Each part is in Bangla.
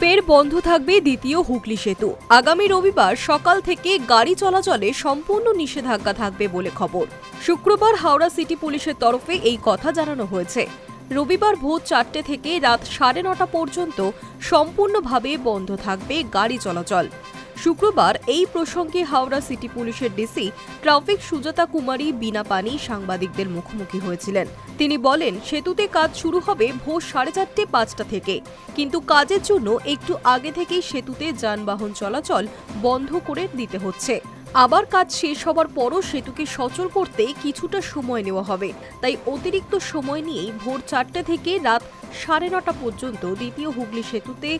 ফের বন্ধ থাকবে দ্বিতীয় হুগলি সেতু। আগামী রবিবার সকাল থেকে গাড়ি চলাচলে সম্পূর্ণ নিষেধাজ্ঞা থাকবে বলে খবর। শুক্রবার হাওড়া সিটি পুলিশের তরফে এই কথা জানানো হয়েছে। রবিবার ভোর চারটে থেকে রাত সাড়ে নটা পর্যন্ত সম্পূর্ণভাবে বন্ধ থাকবে গাড়ি চলাচল। শুক্রবার এই প্রসঙ্গে হাওড়া সিটি পুলিশের ডিসি ট্রাফিক সুজাতা কুমারী বিনা পানি সাংবাদিকদের মুখোমুখি হয়েছিলেন। তিনি বলেন, সেতুতে কাজ শুরু হবে ভোর সাড়ে চারটে পাঁচটা থেকে। কিন্তু কাজের জন্য একটু আগে থেকেই সেতুতে যানবাহন চলাচল বন্ধ করে দিতে হচ্ছে। আবার কাজ শেষ হবার পরও সেতুকে সচল করতে কিছুটা সময় নেওয়া হবে। তাই অতিরিক্ত সময় নিয়েই ভোর চারটে থেকে রাত সাড়ে নটা পর্যন্ত দ্বিতীয় হুগলি সেতুতে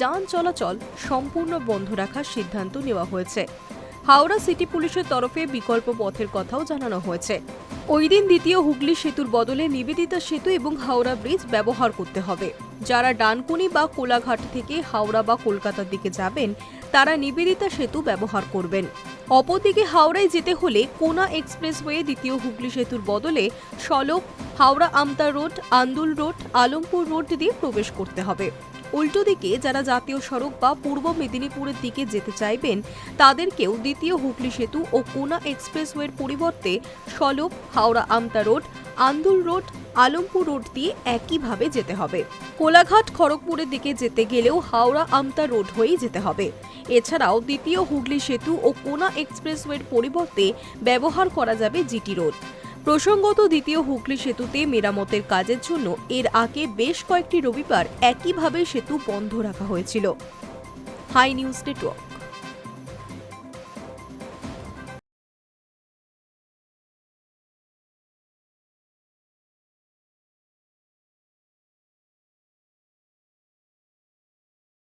যান চলাচল সম্পূর্ণ বন্ধ রাখার সিদ্ধান্ত নেওয়া হয়েছে। হাওড়া সিটি পুলিশের তরফে বিকল্প পথের কথাও জানানো হয়েছে। ওই দিন দ্বিতীয় হুগলি সেতুর বদলে নিবেদিতা সেতু এবং হাওড়া ব্রিজ ব্যবহার করতে হবে। যারা ডানকুনি বা কোলাঘাট থেকে হাওড়া বা কলকাতার দিকে যাবেন তারা নিবেদিতা সেতু ব্যবহার করবেন। অপরদিকে হাওড়ায় যেতে হলে কোনা এক্সপ্রেসওয়ে দ্বিতীয় হুগলি সেতুর বদলে সলক, Howrah Amta road, Andul road, Alampur road দিয়ে প্রবেশ করতে হবে। উল্টো দিকে যারা জাতীয় সড়ক বা পূর্ব মেদিনীপুরের দিকে যেতে চাইবেন, তাদেরকেও দ্বিতীয় হুগলি সেতু ও কোনা এক্সপ্রেসওয়ের পরিবর্তে সলক, Howrah Amta road Andul road, Alampur road দিয়ে একইভাবে যেতে হবে। কোলাঘাট, খড়গপুরের দিকে যেতে গেলেও হাওড়া আমতা রোড হয়েই যেতে হবে। এছাড়াও দ্বিতীয় হুগলি সেতু ও কোনা এক্সপ্রেসওয়ের পরিবর্তে ব্যবহার করা যাবে জিটি রোড। প্রসঙ্গত দ্বিতীয় হুগলি সেতুতে মেরামতের কাজের জন্য এর আগে বেশ কয়েকটি রবিবার একইভাবে সেতু বন্ধ রাখা হয়েছিল। High news network.